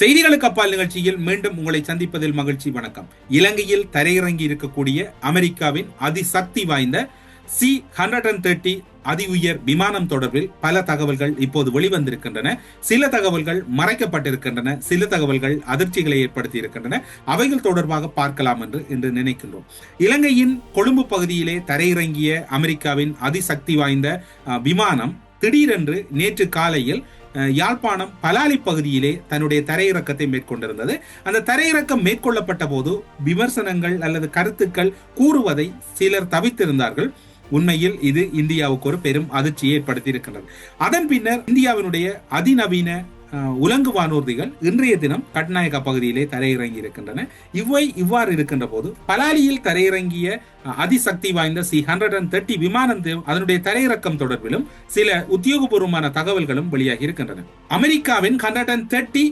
செய்திகளுக்கு அப்பால் நிகழ்ச்சியில் மீண்டும் உங்களை சந்திப்பதில் மகிழ்ச்சி வணக்கம். இலங்கையில் தரையிறங்கி இருக்கக்கூடிய அமெரிக்காவின் அதிசக்தி வாய்ந்த சி ஹண்ட்ரட் அண்ட் தேர்ட்டி அதி உயர் விமானம் தொடர்பில் பல தகவல்கள் இப்போது வெளிவந்திருக்கின்றன. சில தகவல்கள் மறைக்கப்பட்டிருக்கின்றன. சில தகவல்கள் அதிர்ச்சிகளை ஏற்படுத்தி இருக்கின்றன அவைகள் தொடர்பாக பார்க்கலாம் என்று இன்று நினைக்கின்றோம். இலங்கையின் கொழும்பு பகுதியிலே தரையிறங்கிய அமெரிக்காவின் அதிசக்தி வாய்ந்த விமானம் திடீரென்று நேற்று காலையில் யாழ்ப்பாணம் பலாலி பகுதியிலே தன்னுடைய தரையிறக்கத்தை மேற்கொண்டிருந்தது. அந்த தரையிறக்கம் மேற்கொள்ளப்பட்ட போது விமர்சனங்கள் அல்லது கருத்துக்கள் கூறுவதை சிலர் தவித்திருந்தார்கள். உண்மையில் இது இந்தியாவுக்கு ஒரு பெரும் அதிர்ச்சியை ஏற்படுத்தி இருக்கின்றது அதன் பின்னர் இந்தியாவினுடைய அதிநவீன உலங்கு வானூர்திகள் இன்றைய தினம் கட்நாயகா பகுதியிலே தரையிறங்கி இருக்கின்றன இவை இவ்வாறு இருக்கின்ற போது பலாலியில் தரையிறங்கிய அதிசக்தி வாய்ந்த சி ஹண்ட்ரட் அண்ட் தேர்ட்டி விமானம் அதனுடைய தரையிறக்கம் தொடர்பிலும் சில உத்தியோகபூர்வமான தகவல்களும் வெளியாகி இருக்கின்றன. அமெரிக்காவின் ஹண்ட்ரட் அண்ட் தேர்ட்டி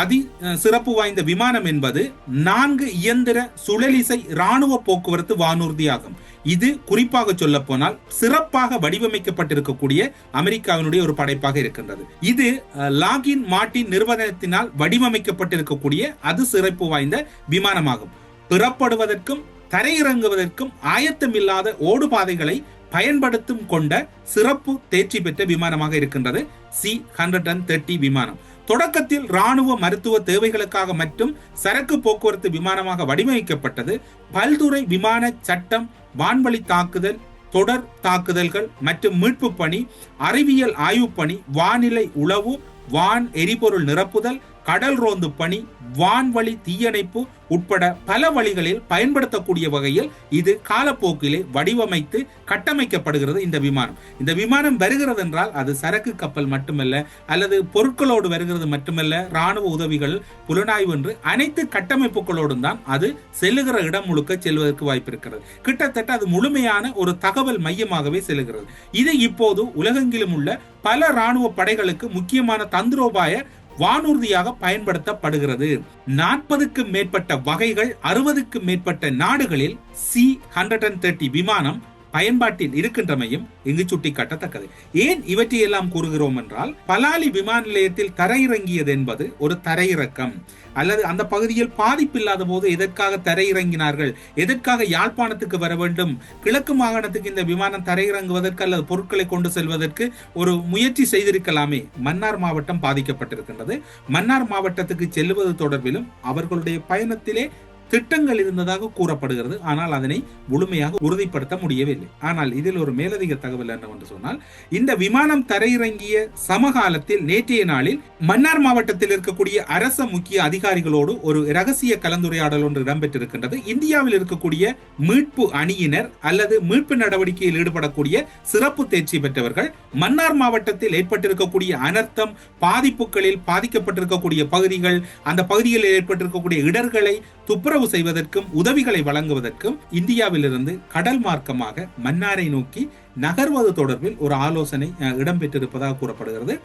அதி அஹ், சிறப்பு வாய்ந்த விமானம் என்பது நான்கு இயந்திர சுழலிசை ராணுவ போக்குவரத்து வானூர்தி ஆகும் இது குறிப்பாக சொல்ல போனால் சிறப்பாக வடிவமைக்கப்பட்டிருக்கக்கூடிய அமெரிக்காவினுடைய ஒரு படைப்பாக இருக்கின்றது. இது லாகின் மார்ட்டின் நிறுவனத்தினால் வடிவமைக்கப்பட்டிருக்கக்கூடிய அது சிறப்பு வாய்ந்த விமானமாகும். பிறப்படுவதற்கும் தரையிறங்குவதற்கும் ஆயத்தமில்லாத ஓடுபாதைகளை பயன்படுத்தும் கொண்ட சிறப்பு தேர்ச்சி பெற்ற விமானமாக இருக்கின்றது. சி ஹண்ட்ரட் அண்ட் தேர்ட்டி விமானம். தொடக்கத்தில் ராணுவ மருத்துவ தேவைகளுக்காக மற்றும் சரக்கு போக்குவரத்து விமானமாக வடிவமைக்கப்பட்டது. பல்துறை விமான சட்டம் வான்வழி தாக்குதல் தொடர் தாக்குதல்கள் மற்றும் மீட்பு பணி அறிவியல் ஆய்வு பணி வானிலை உளவு வான் எரிபொருள் நிரப்புதல் கடல் ரோந்து பணி வான்வழி தீயணைப்பு உட்பட பல வழிகளில் பயன்படுத்தக்கூடிய வகையில் இது காலப்போக்கிலே வடிவமைத்து கட்டமைக்கப்படுகிறது இந்த விமானம். இந்த விமானம் வருகிறது என்றால் அது சரக்கு கப்பல் மட்டுமல்ல அல்லது பொருட்களோடு வருகிறது மட்டுமல்ல ராணுவ உதவிகள் புலனாய்வு என்று அனைத்து கட்டமைப்புகளோடும் தான் அது செல்லுகிற இடம் முழுக்க செல்வதற்கு வாய்ப்பு இருக்கிறது. கிட்டத்தட்ட அது முழுமையான ஒரு தகவல் மையமாகவே செல்லுகிறது. இது இப்போது உலகெங்கிலும் உள்ள பல ராணுவ படைகளுக்கு முக்கியமான தந்திரோபாய வானூர்தியாக பயன்படுத்தப்படுகிறது. நாற்பதுக்கும் மேற்பட்ட வகைகள் அறுபதுக்கும் மேற்பட்ட நாடுகளில் சி ஹண்ட்ரட் அண்ட் தேர்ட்டி விமானம் பயன்பாட்டில் இருக்கின்றமையும் இங்கு சுட்டிக்காட்டத்தக்கது. ஏன் இவற்றையெல்லாம் கூறுகிறோம் என்றால் பலாலி விமான நிலையத்தில் தரையிறங்கியது என்பது ஒரு தரையிறக்கம். அல்லது அந்த பகுதியில் பாதிப்பில்லாத போது எதற்காக தரையிறங்கினார்கள்? எதற்காக யாழ்ப்பாணத்துக்கு வர வேண்டும்? கிழக்கு மாகாணத்துக்கு இந்த விமானம் தரையிறங்குவதற்கு அல்லது பொருட்களை கொண்டு செல்வதற்கு ஒரு முயற்சி செய்திருக்கலாமே. மன்னார் மாவட்டம் பாதிக்கப்பட்டிருக்கின்றது. மன்னார் மாவட்டத்துக்கு செல்வது தொடர்பிலும் அவர்களுடைய பயணத்திலே திட்டங்கள் இருந்ததாக கூறப்படுகிறது. ஆனால் அதனை முழுமையாக உறுதிப்படுத்த முடியவில்லை. ஆனால் இதில் ஒரு மேலதிக தகவல் என்னவென்று சொன்னால் இந்த விமானம் தரையிறங்கிய சமகாலத்தில் நேற்றைய நாளில் மன்னார் மாவட்டத்தில் இருக்கக்கூடிய அரச முக்கிய அதிகாரிகளோடு ஒரு ரகசிய கலந்துரையாடல் ஒன்று இடம்பெற்றிருக்கின்றது. இந்தியாவில் இருக்கக்கூடிய மீட்பு அணியினர் அல்லது மீட்பு நடவடிக்கையில் ஈடுபடக்கூடிய சிறப்பு தேர்ச்சி பெற்றவர்கள் மன்னார் மாவட்டத்தில் ஏற்பட்டிருக்கக்கூடிய அனர்த்தம் பாதிப்புகளில் பாதிக்கப்பட்டிருக்கக்கூடிய பகுதிகள் அந்த பகுதிகளில் ஏற்பட்டிருக்கக்கூடிய இடர்களை துப்புரவு செய்வதற்கும் உதவிகளை வழங்குவதற்கும் இந்தியாவிலிருந்து கடல் மார்க்கமாக மன்னாரை நோக்கி நகர்வது தொடர்பில் ஒரு ஆலோசனை இடம்பெற்றிருப்பதாக கூறப்படுகிறது.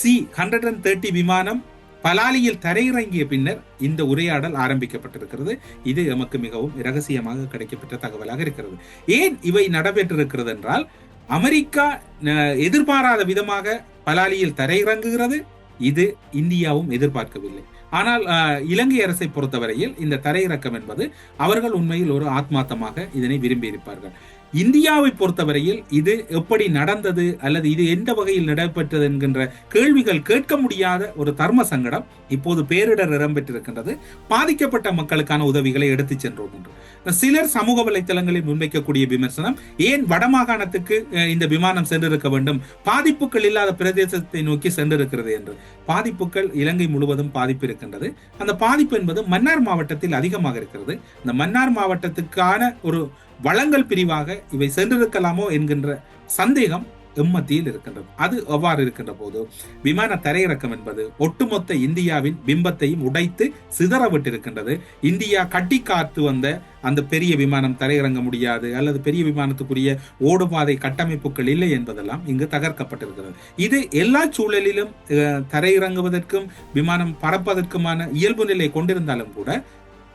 சி ஹண்ட்ரட் அண்ட் தேர்ட்டி விமானம் பலாலியில் தரையிறங்கிய பின்னர் இந்த உரையாடல் ஆரம்பிக்கப்பட்டிருக்கிறது. இது எமக்கு மிகவும் இரகசியமாக கிடைக்கப்பட்ட தகவலாக இருக்கிறது. ஏன் இவை நடைபெற்றிருக்கிறது என்றால் அமெரிக்கா எதிர்பாராத விதமாக பலாலியில் தரையிறங்குகிறது. இது இந்தியாவும் எதிர்பார்க்கவில்லை. ஆனால் அஹ், இலங்கை அரசை பொறுத்தவரையில் இந்த தரையிறக்கம் என்பது அவர்கள் உண்மையில் ஒரு ஆத்மார்த்தமாக இதனை விரும்பியிருப்பார்கள். இந்தியாவை பொறுத்தவரையில் இது எப்படி நடந்தது அல்லது இது எந்த வகையில் நடைபெற்றது என்கின்ற கேள்விகள் கேட்க முடியாத ஒரு தர்ம சங்கடம் இப்போது பேரிடர் இடம்பெற்றிருக்கின்றது. பாதிக்கப்பட்ட மக்களுக்கான உதவிகளை எடுத்துச் சென்றோம். என்று சிலர் சமூக வலைத்தளங்களில் முன்வைக்கக்கூடிய விமர்சனம் ஏன் வடமாகாணத்துக்கு இந்த விமானம் சென்றிருக்க வேண்டும்? பாதிப்புகள் இல்லாத பிரதேசத்தை நோக்கி சென்றிருக்கிறது என்று. பாதிப்புகள் இலங்கை முழுவதும் பாதிப்பு இருக்கின்றது அந்த பாதிப்பு என்பது மன்னார் மாவட்டத்தில் அதிகமாக இருக்கிறது. இந்த மன்னார் மாவட்டத்துக்கான ஒரு வளங்கள் பிரிவாக இவை சென்றிருக்கலாமோ என்கின்ற சந்தேகம் எம்மத்தியில் இருக்கின்றது. அது எவ்வாறு இருக்கின்ற போது விமான தரையிறக்கம் என்பது ஒட்டுமொத்த இந்தியாவின் பிம்பத்தையும் உடைத்து சிதறவிட்டிருக்கின்றது. இந்தியா கட்டி காத்து வந்த அந்த பெரிய விமானம் தரையிறங்க முடியாது அல்லது பெரிய விமானத்துக்குரிய ஓடுபாதை கட்டமைப்புகள் இல்லை என்பதெல்லாம் இங்கு தகர்க்கப்பட்டிருக்கிறது. இது எல்லா சூழலிலும் தரையிறங்குவதற்கும் விமானம் பறப்பதற்குமான இயல்பு நிலை கொண்டிருந்தாலும் கூட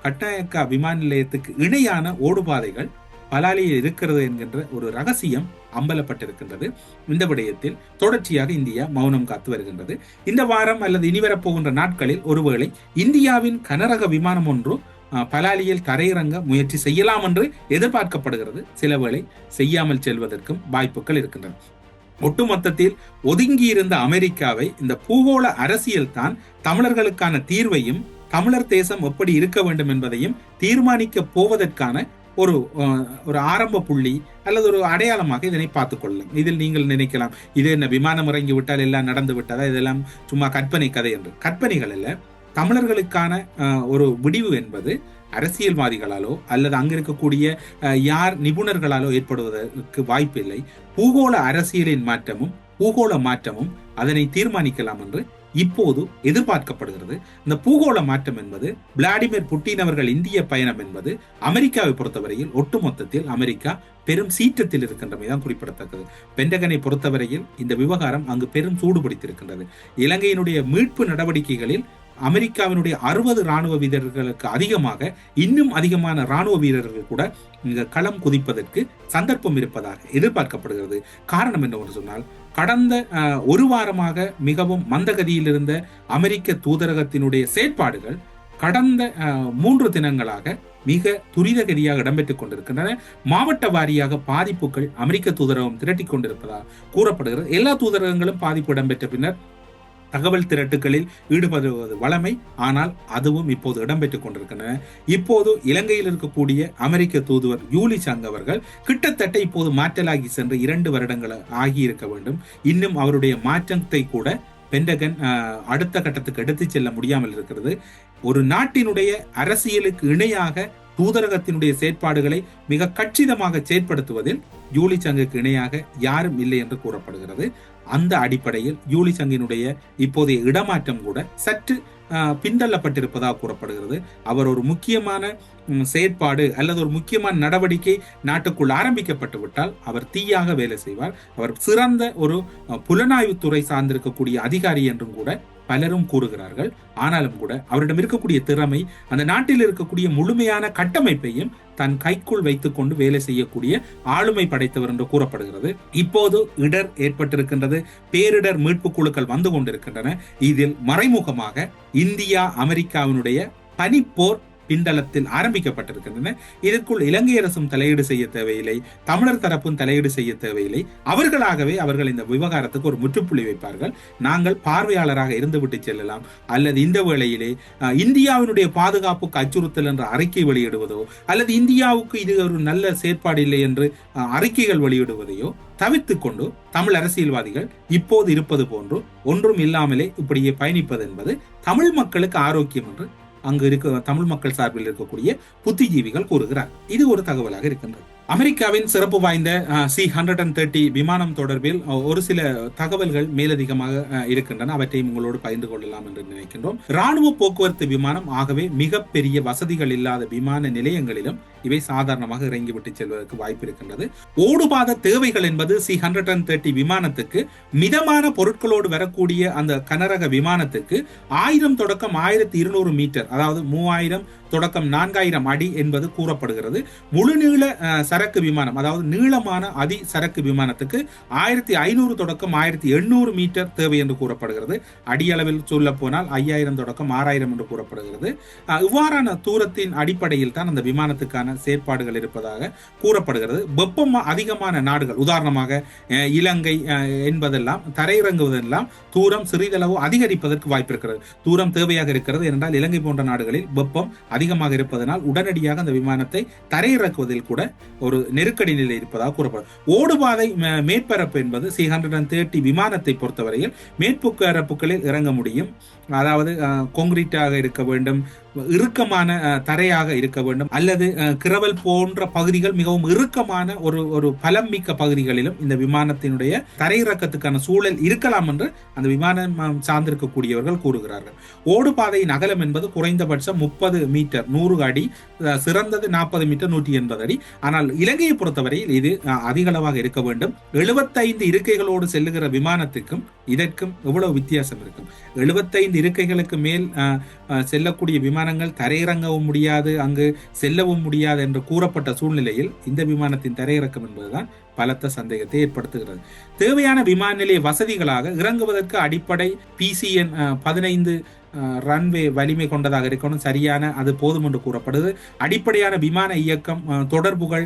கட்டாயக்கா விமான நிலையத்துக்கு இணையான ஓடுபாதைகள் பலாலியில் இருக்கிறது என்கின்ற ஒரு ரகசியம் அம்பலப்பட்டிருக்கின்றது. இந்த விடயத்தில் தொடர்ச்சியாக இந்தியா மௌனம் காத்து வருகின்றது. இந்த வாரம் அல்லது இனிவரப்போகின்ற நாட்களில் ஒருவேளை இந்தியாவின் கனரக விமானம் ஒன்று பலாலியில் தரையிறங்க முயற்சி செய்யலாம் என்று எதிர்பார்க்கப்படுகிறது. சில வேளை செய்யாமல் செல்வதற்கும் வாய்ப்புகள் இருக்கின்றன. ஒட்டுமொத்தத்தில் ஒதுங்கியிருந்த அமெரிக்காவை இந்த பூகோள அரசியல் தான் தமிழர்களுக்கான தீர்வையும் தமிழர் தேசம் எப்படி இருக்க வேண்டும் என்பதையும் தீர்மானிக்க போவதற்கான ஒரு ஒரு ஆரம்ப புள்ளி அல்லது ஒரு அடையாளமாக இதனை பார்த்து கொள்ளும் இதில் நீங்கள் நினைக்கலாம் இது என்ன விமானம் இறங்கி விட்டால் எல்லாம் நடந்து விட்டதா? இதெல்லாம் சும்மா கற்பனை கதை என்று. கற்பனைகள் அல்ல தமிழர்களுக்கான ஒரு விடிவு என்பது அரசியல்வாதிகளாலோ அல்லது அங்க இருக்கக்கூடிய யார் நிபுணர்களாலோ ஏற்படுவதற்கு வாய்ப்பில்லை. பூகோள அரசியலின் மாற்றமும் பூகோள மாற்றமும் அதனை தீர்மானிக்கலாம் என்று இப்போது எதிர்பார்க்கப்படுகிறது. இந்த பூகோள மாற்றம் என்பது விளாடிமிர் புட்டின் அவர்கள் இந்திய பயணம் என்பது அமெரிக்காவை பொறுத்தவரையில் ஒட்டுமொத்தத்தில் அமெரிக்கா பெரும் சீற்றத்தில் இருக்கின்றமைதான் குறிப்பிடத்தக்கது. பென்டகனை பொறுத்தவரையில் இந்த விவகாரம் அங்கு பெரும் சூடு பிடித்திருக்கின்றது இலங்கையினுடைய மீட்பு நடவடிக்கைகளில் அமெரிக்காவினுடைய அறுபது ராணுவ வீரர்களுக்கு அதிகமாக இன்னும் அதிகமான ராணுவ வீரர்கள் கூட இங்க களம் குதிப்பதற்கு சந்தர்ப்பம் இருப்பதாக எதிர்பார்க்கப்படுகிறது. காரணம் என்னவென்று சொன்னால் கடந்த ஒரு வாரமாக மிகவும் மந்தகதியில் இருந்த அமெரிக்க தூதரகத்தினுடைய செயற்பாடுகள் கடந்த மூன்று தினங்களாக மிக துரிதகதியாக இடம்பெற்றுக் கொண்டிருக்கின்றன. மாவட்ட வாரியாக பாதிப்புகள் அமெரிக்க தூதரகம் திரட்டிக் கொண்டிருப்பதாக கூறப்படுகிறது. எல்லா தூதரகங்களும் பாதிப்பு இடம்பெற்ற பின்னர் தகவல் திரட்டுகளில் ஈடுபடுவது வளமை. ஆனால் அதுவும் இப்போது இடம்பெற்றுக் கொண்டிருக்கின்றன. இப்போது இலங்கையில் இருக்கக்கூடிய அமெரிக்க தூதுவர் யூலி சங் அவர்கள் கிட்டத்தட்ட இப்போது மாற்றலாகி சென்று இரண்டு வருடங்கள் ஆகியிருக்க வேண்டும். இன்னும் அவருடைய மாற்றத்தை கூட பென்டகன் அடுத்த கட்டத்துக்கு எடுத்துச் செல்ல முடியாமல் இருக்கிறது. ஒரு நாட்டினுடைய அரசியலுக்கு இணையாக தூதரகத்தினுடைய செயற்பாடுகளை மிக கச்சிதமாக செயற்படுத்துவதில் ஜூலி சங்குக்கு இணையாக யாரும் இல்லை என்று கூறப்படுகிறது. அந்த அடிப்படையில் யூலி சங்கினுடைய இப்போதைய இடமாற்றம் கூட சற்று பின்தள்ளப்பட்டிருப்பதாக கூறப்படுகிறது. அவர் ஒரு முக்கியமான செயற்பாடு அல்லது ஒரு முக்கியமான நடவடிக்கை நாட்டுக்குள் ஆரம்பிக்கப்பட்டு விட்டால் அவர் தீயாக வேலை செய்வார். அவர் சிறந்த ஒரு புலனாய்வுத்துறை சார்ந்திருக்கக்கூடிய அதிகாரி என்றும் கூட பலரும் கூறுகிறார்கள். ஆனாலும் கூட அவரிடம் இருக்கக்கூடிய திறமை அந்த நாட்டில் இருக்கக்கூடிய முழுமையான கட்டமைப்பையும் தன் கைக்குள் வைத்துக் கொண்டு வேலை செய்யக்கூடிய ஆளுமை படைத்தவர் என்று கூறப்படுகிறது. இப்போது இடர் ஏற்பட்டிருக்கின்றது. பேரிடர் மீட்பு குழுக்கள் வந்து கொண்டிருக்கின்றன. இதில் மறைமுகமாக இந்தியா அமெரிக்காவினுடைய பனிப்போர் பின்தளத்தில் ஆரம்பிக்கப்பட்டிருக்கின்றன. இதற்குள் இலங்கை அரசும் தலையீடு செய்ய தேவையில்லை. தமிழர் தரப்பும் தலையீடு செய்ய தேவையில்லை. அவர்களாகவே அவர்கள் இந்த விவகாரத்துக்கு ஒரு முற்றுப்புள்ளி வைப்பார்கள். நாங்கள் பார்வையாளராக இருந்துவிட்டு செல்லலாம். அல்லது இந்த வேளையிலே இந்தியாவினுடைய பாதுகாப்புக்கு அச்சுறுத்தல் என்ற அறிக்கை வெளியிடுவதோ அல்லது இந்தியாவுக்கு இது ஒரு நல்ல செயற்பாடு இல்லை என்று அஹ், அறிக்கைகள் வெளியிடுவதையோ தவிர்த்து கொண்டு தமிழ் அரசியல்வாதிகள் இப்போது இருப்பது போன்று ஒன்றும் இல்லாமலே இப்படியே பயணிப்பது என்பது தமிழ் மக்களுக்கு ஆரோக்கியம் என்று அங்கு இருக்க தமிழ் மக்கள் சார்பில் இருக்கக்கூடிய புத்திஜீவிகள் கூறுகிறார். இது ஒரு தகவலாக இருக்கின்றது. அமெரிக்காவின் சிறப்பு வாய்ந்த சி ஹண்ட்ரட் அண்ட் தேர்ட்டி விமானம் தொடர்பில் ஒரு சில தகவல்கள் மேலதிகமாக இருக்கின்றன. அவற்றையும் உங்களோடு பகிர்ந்து கொள்ளலாம் என்று நினைக்கின்றோம். ராணுவ போக்குவரத்து விமானம் ஆகவே மிகப்பெரிய வசதிகள் இல்லாத விமான நிலையங்களிலும் இவை சாதாரணமாக இறங்கிவிட்டு செல்வதற்கு வாய்ப்பு இருக்கின்றது. ஓடுபாத தேவைகள் என்பது சி ஹண்ட்ரட் அண்ட் தேர்ட்டி விமானத்துக்கு மிதமான பொருட்களோடு வரக்கூடிய அந்த கனரக விமானத்துக்கு ஆயிரம் தொடக்கம் ஆயிரத்தி இருநூறு மீட்டர் அதாவது மூவாயிரம் தொடக்கம் நான்காயிரம் அடி என்பது கூறப்படுகிறது. முழுநீள நீள சரக்கு விமானம் அதாவது நீளமான அதி சரக்கு விமானத்துக்கு ஆயிரத்தி ஐநூறு தொடக்கம் ஆயிரத்தி எண்ணூறு மீட்டர் தேவை என்று கூறப்படுகிறது. அடியளவில் சொல்ல போனால் ஐயாயிரம் தொடக்கம் ஆறாயிரம் என்று கூறப்படுகிறது. இவ்வாறான தூரத்தின் அடிப்படையில் தான் அந்த விமானத்துக்கான செயற்பாடுகள் இருப்பதாக கூறப்படுகிறது. வெப்பம் அதிகமான நாடுகள் உதாரணமாக இலங்கை என்பதெல்லாம் தரையிறங்குவதெல்லாம் தூரம் சிறிதளவு அதிகரிப்பதற்கு வாய்ப்பு இருக்கிறது தூரம் தேவையாக இருக்கிறது. என்றால் இலங்கை போன்ற நாடுகளில் வெப்பம் அதிகமாக இருப்பதனால் உடனடியாக அந்த விமானத்தை தரையிறக்குவதில் கூட ஒரு நெருக்கடி நிலை இருப்பதாக கூறப்படும். ஓடுபாதை மேற்பரப்பு என்பது சி ஹண்ட்ரட் அண்ட் தேர்ட்டி விமானத்தை பொறுத்தவரையில் மேற்பரப்புகளில் இறங்க முடியும். அதாவது அஹ், கொங்கிரீட்டாக இருக்க வேண்டும். இறுக்கமான தரையாக இருக்க வேண்டும். அல்லது கிரவல் போன்ற பகுதிகள் மிகவும் இறுக்கமான ஒரு ஒரு பலம் மிக்க பகுதிகளிலும் இந்த விமானத்தினுடைய தரையிறக்கத்துக்கான சூழல் இருக்கலாம் என்று அந்த விமானம் சார்ந்திருக்கக்கூடியவர்கள் கூறுகிறார்கள். ஓடுபாதையின் அகலம் என்பது குறைந்தபட்சம் முப்பது மீட்டர் நூறு அடி சிறந்தது நாற்பது மீட்டர் நூற்றி எண்பது அடி. ஆனால் இலங்கையை பொறுத்தவரையில் இது அஹ், இருக்க வேண்டும். எழுபத்தைந்து இருக்கைகளோடு செல்லுகிற விமானத்துக்கும் இதற்கும் எவ்வளவு வித்தியாசம் இருக்கும்? எழுபத்தைந்து இருக்கைகளுக்கு மேல் அஹ், விமான விமானங்கள் தரையிறங்கவும் முடியாது அங்கு செல்லவும் முடியாது என்று கூறப்பட்ட சூழ்நிலையில் இந்த விமானத்தின் தரையிறக்கம் என்பதுதான் பலத்த சந்தேகத்தை ஏற்படுத்துகிறது. தேவையான விமான நிலைய வசதிகளாக இறங்குவதற்கு அடிப்படை பிசிஎன் பதினைந்து ரன்வே வலிமை கொண்டதாக இருக்கணும் சரியான அது போதும் என்று கூறப்படுது. அடிப்படையான விமான இயக்கம் தொடர்புகள்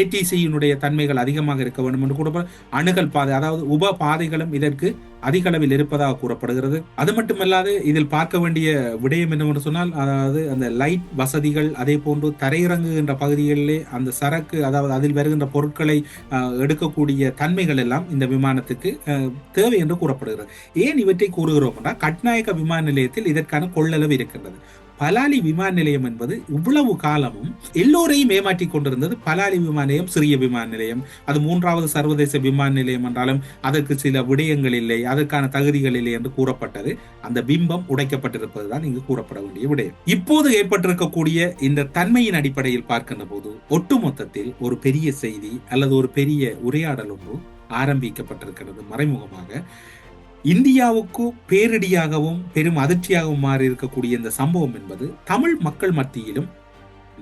ஏடிசியினுடைய தன்மைகள் அதிகமாக இருக்க வேண்டும் என்று கூறப்படும். அணுகல் பாதை அதாவது உப பாதைகளும் இதற்கு அதிக அளவில் இருப்பதாக கூறப்படுகிறது. அது மட்டுமல்லாது இதில் பார்க்க வேண்டிய விடயம் என்னவென்று சொன்னால் அதாவது அந்த லைட் வசதிகள் அதே போன்று தரையிறங்குகின்ற பகுதிகளிலே அந்த சரக்கு அதாவது அதில் வருகின்ற பொருட்களை எடுக்கக்கூடிய தன்மைகள் எல்லாம் இந்த விமானத்துக்கு தேவை என்று கூறப்படுகிறது. ஏன் இவற்றை கூறுகிறோம் என்றால் கட்நாயக்க விமான நிலையத்தில் இதற்கான கொள்ளளவு இருக்கின்றது. பலாலி விமான நிலையம் என்பது இவ்வளவு காலமும் எல்லோரையும் ஏமாற்றிக் கொண்டிருந்தது. பலாலி விமான நிலையம் சிறிய விமான நிலையம். அது மூன்றாவது சர்வதேச விமான நிலையம் என்றாலும் அதற்கு சில விடயங்கள் இல்லை அதற்கான தகுதிகள் இல்லை என்று கூறப்பட்டது. அந்த பிம்பம் உடைக்கப்பட்டிருப்பதுதான் இங்கு கூறப்பட வேண்டிய விடயம். இப்போது ஏற்பட்டிருக்கக்கூடிய இந்த தன்மையின் அடிப்படையில் பார்க்கின்ற போது ஒட்டுமொத்தத்தில் ஒரு பெரிய செய்தி அல்லது ஒரு பெரிய உரையாடல் ஒன்று ஆரம்பிக்கப்பட்டிருக்கிறது. மறைமுகமாக இந்தியாவுக்கு பேரிடியாகவும் பெரும் அதிர்ச்சியாகவும் மாறி இருக்கக்கூடிய இந்த சம்பவம் என்பது தமிழ் மக்கள் மத்தியிலும்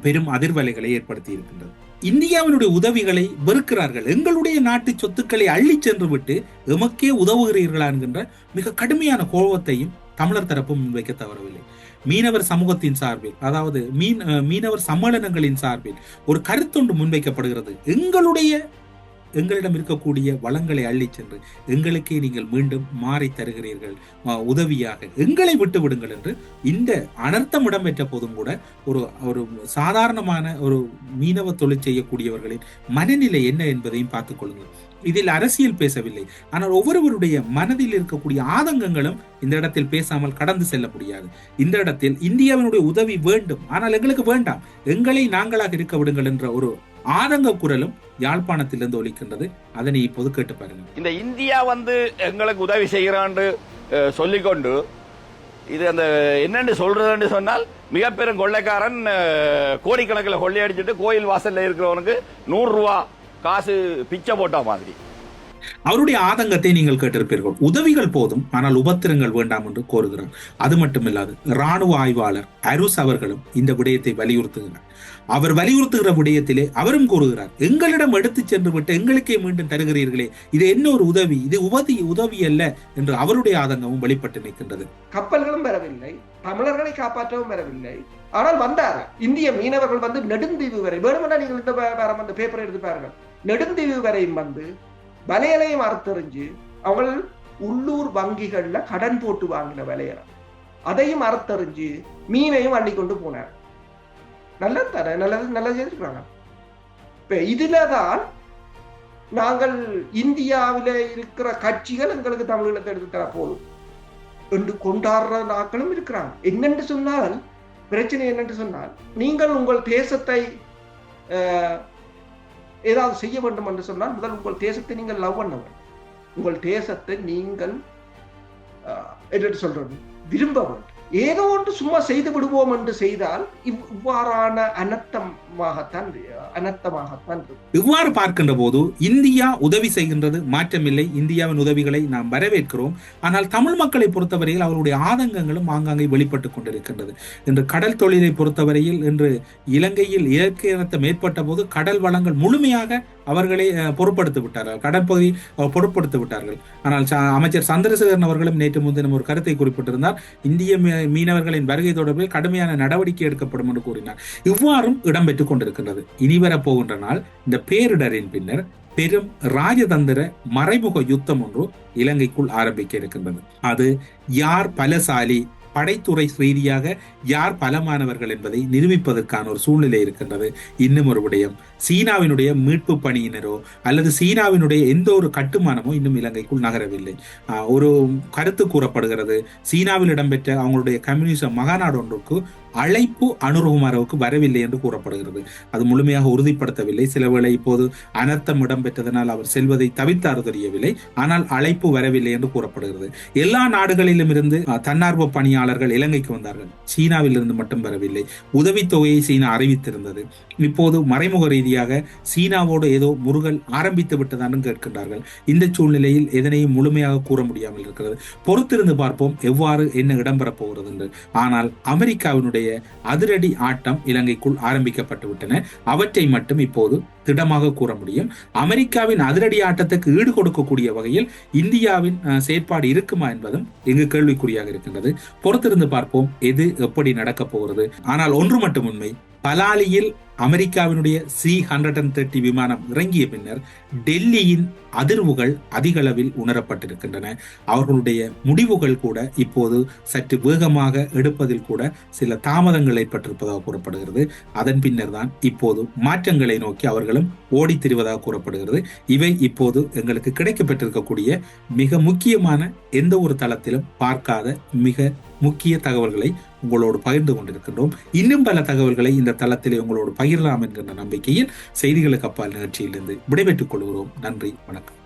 பெரும் அதிர்வலைகளை ஏற்படுத்தி இருக்கின்றது இந்தியாவினுடைய உதவிகளை வெறுக்கிறார்கள். எங்களுடைய நாட்டு சொத்துக்களை அள்ளிச் சென்று விட்டு எமக்கே உதவுகிறீர்களா என்கின்ற மிக கடுமையான கோபத்தையும் தமிழர் தரப்பும் முன்வைக்க தவறவில்லை. மீனவர் சமூகத்தின் சார்பில் அதாவது மீன் மீனவர் சம்மேளனங்களின் சார்பில் ஒரு கருத்தொன்று முன்வைக்கப்படுகிறது. எங்களுடைய எங்களிடம் இருக்கக்கூடிய வளங்களை அள்ளிச் சென்று எங்களுக்கே நீங்கள் மீண்டும் மாறி தருகிறீர்கள். உதவியாக எங்களை விட்டு விடுங்கள் என்று இந்த அனர்த்தம் இடம்பெற்ற போதும் கூட ஒரு ஒரு சாதாரணமான ஒரு மீனவ தொழில் செய்யக்கூடியவர்களின் மனநிலை என்ன என்பதையும் பார்த்துக் கொள்ளுங்கள். இதில் அரசியல் பேசவில்லை. ஆனால் ஒவ்வொருவருடைய மனதில் இருக்கக்கூடிய ஆதங்கங்களும் இந்த இடத்தில் பேசாமல் கடந்து செல்ல முடியாது. இந்த இடத்தில் இந்தியாவினுடைய உதவி வேண்டும். ஆனால் எங்களுக்கு வேண்டாம். எங்களை நாங்களாக இருக்க விடுங்கள் என்ற ஒரு ஆதங்க குரலும் யாழ்ப்பாணத்திலிருந்து ஒலிக்கின்றது. அதனை இப்போது கேட்டு பாருங்கள். இந்த இந்தியா வந்து எங்களுக்கு உதவி செய்கிறான்னு சொல்லிக்கொண்டு இது அந்த என்னென்னு சொல்றதுன்னு சொன்னால் மிகப்பெரும் கொள்ளைக்காரன் கோடிக்கணக்கில் கொள்ளையடிச்சிட்டு கோயில் வாசல்ல இருக்கிறவனுக்கு நூறு ரூபா காசு பிச்சை போட்ட மாதிரி. அவருடைய ஆதங்கத்தை நீங்கள் கேட்டிருப்பீர்கள். உதவிகள் போதும் ஆனால் உபத்திரங்கள் வேண்டாம் என்று கோருகிறார். அது மட்டுமில்லாது இராணுவ ஆய்வாளர் அருஸ் அவர்களும் இந்த விடயத்தை வலியுறுத்துகிறார் அவர் வலியுறுத்துகிற விடயத்திலே அவரும் கூறுகிறார் எங்களிடம் எடுத்து சென்று விட்டு எங்களுக்கே மீண்டும் தருகிறீர்களே இது என்ன ஒரு உதவி? இது உபதி உதவி அல்ல என்று அவருடைய ஆதங்கமும் வெளிப்பட்டு நிற்கின்றது. கப்பல்களும் வரவில்லை தமிழர்களை காப்பாற்றவும் வரவில்லை. ஆனால் வந்தார் இந்திய மீனவர்கள் வந்து நெடுந்தீவு வரை வேணுமென்றா நீங்கள் இந்த பேப்பர் எடுத்து பாருங்கள். நெடுந்தீவு வரையும் வந்து வலையலையும் அறுத்தறிஞ்சு அவள் உள்ளூர் வங்கிகள்ல கடன் போட்டு வாங்கின வலையலை. அதையும் அறுத்தறிஞ்சு மீனையும் அள்ளி கொண்டு போனார். நல்லது தானே? நல்லது நல்லது செய்திருக்கிறாங்க இப்ப இதுலதான் நாங்கள் இந்தியாவில இருக்கிற கட்சிகள் எங்களுக்கு தமிழீழத்தை எடுத்து தர போதும். என்று கொண்டாடுற நாட்களும் இருக்கிறாங்க. என்னென்று சொன்னால் பிரச்சனை என்னென்று சொன்னால் நீங்கள் உங்கள் தேசத்தை ஏதாவது செய்ய வேண்டும் என்று சொன்னால் முதல் உங்கள் தேசத்தை நீங்கள் லவ் பண்ண வேண்டும் உங்கள் தேசத்தை நீங்கள் என்று சொல்றது விரும்ப வேண்டும் ஏதோ ஒன்று சும்மா செய்து விடுவோம் என்று செய்தால் இவ்- இவ்வாறான அனர்த்தமாகத்தான் அனர்த்தமாகத்தான் இவ்வாறு பார்க்கின்ற போது இந்தியா உதவி செய்கின்றது மாற்றமில்லை. இந்தியாவின் உதவிகளை நாம் வரவேற்கிறோம். ஆனால் தமிழ் மக்களை பொறுத்தவரையில் அவருடைய ஆதங்கங்களும் ஆங்காங்கே வெளிப்பட்டுக் கொண்டிருக்கின்றது. இன்று கடல் தொழிலை பொறுத்தவரையில் இன்று இலங்கையில் இயற்கை இனத்தம் ஏற்பட்ட போது கடல் வளங்கள் முழுமையாக அவர்களை பொருட்படுத்தி விட்டார்கள். கடற்பகுதி பொருட்படுத்தி விட்டார்கள். ஆனால் அமைச்சர் சந்திரசேகரன் அவர்களும் நேற்று முன்தினம் ஒரு கருத்தை குறிப்பிட்டிருந்தார். இந்திய மீனவர்களின் வருகை தொடர்பில் கடுமையான நடவடிக்கை எடுக்கப்படும் என்று கூறினார். இவ்வாறும் இடம்பெற்றுக் கொண்டிருக்கின்றது. இனிவரப் போகின்ற நாள் இந்த பேரிடரின் பின்னர் பெரும் ராஜதந்திர மறைமுக யுத்தம் ஒன்று இலங்கைக்குள் ஆரம்பிக்க இருக்கின்றது. அது யார் பலசாலி படைத்துறை ரீதியாக யார் பலமானவர்கள் என்பதை நிரூபிப்பதற்கான ஒரு சூழ்நிலை இருக்கின்றது. இன்னும் ஒரு விடயம் சீனாவினுடைய மீட்பு பணியினரோ அல்லது சீனாவினுடைய எந்த ஒரு கட்டுமானமோ இன்னும் இலங்கைக்குள் நகரவில்லை. ஆஹ் ஒரு கருத்து கூறப்படுகிறது. சீனாவில் இடம்பெற்ற அவங்களுடைய கம்யூனிச மகாநாடு ஒன்றுக்கு அழைப்பு அனுருகுமாரவுக்கு வரவில்லை என்று கூறப்படுகிறது. அது முழுமையாக உறுதிப்படுத்தவில்லை. சில வேளை இப்போது அனர்த்தம் இடம்பெற்றதனால் அவர் செல்வதை தவித்தார் தெரியவில்லை. ஆனால் அழைப்பு வரவில்லை என்று கூறப்படுகிறது. எல்லா நாடுகளிலும் இருந்து தன்னார்வ பணியாளர்கள் இலங்கைக்கு வந்தார்கள். சீனாவில் இருந்து மட்டும் வரவில்லை. உதவித்தொகையை சீனா அறிவித்திருந்தது. இப்போது மறைமுக ரீதியாக சீனாவோடு ஏதோ முருகல் ஆரம்பித்து விட்டதான்னு கேட்கின்றார்கள். இந்த சூழ்நிலையில் எதனையும் முழுமையாக கூற முடியாமல் இருக்கிறது. பொறுத்திருந்து பார்ப்போம். எவ்வாறு என்ன இடம்பெறப் போகிறது என்று. ஆனால் அமெரிக்காவினுடைய அவர்களுடைய அதிரடி ஆட்டம் இலங்கைக்குள் ஆரம்பிக்கப்பட்டு விட்டன. அவற்றை மட்டும் இப்போது திடமாக கூற முடியும். அமெரிக்காவின் அதிரடி ஆட்டத்துக்கு ஈடு கொடுக்கக்கூடிய வகையில் இந்தியாவின் செயற்பாடு இருக்குமா என்பதும் இங்கு கேள்விக்குறியாக இருக்கின்றது. பொறுத்திருந்து பார்ப்போம் எது எப்படி நடக்கப் போகிறது. ஆனால் ஒன்று மட்டும் உண்மை. பலாலியில் அமெரிக்காவினுடைய சி ஹண்ட்ரட் அண்ட் தேர்ட்டி விமானம் இறங்கிய பின்னர் டெல்லியின் அதிர்வுகள் அதிக அளவில் உணரப்பட்டிருக்கின்றன. அவர்களுடைய முடிவுகள் கூட இப்போது சற்று வேகமாக எடுப்பதில் கூட சில தாமதங்கள் ஏற்பட்டிருப்பதாக கூறப்படுகிறது. அதன் பின்னர் தான் இப்போது மாற்றங்களை நோக்கி அவர்களும் ஓடித் திரிவதாக கூறப்படுகிறது. இவை இப்போது எங்களுக்கு கிடைக்கப்பட்டிருக்கக்கூடிய மிக முக்கியமான எந்த ஒரு தளத்திலும் பார்க்காத மிக முக்கிய தகவல்களை உங்களோடு பகிர்ந்து கொண்டிருக்கின்றோம். இன்னும் பல தகவல்களை இந்த தளத்திலே உங்களோடு பகிரலாம் என்கின்ற நம்பிக்கையில் செய்திகளுக்கு அப்பால் நிகழ்ச்சியிலிருந்து விடைபெற்றுக் கொள்கிறோம். நன்றி வணக்கம்.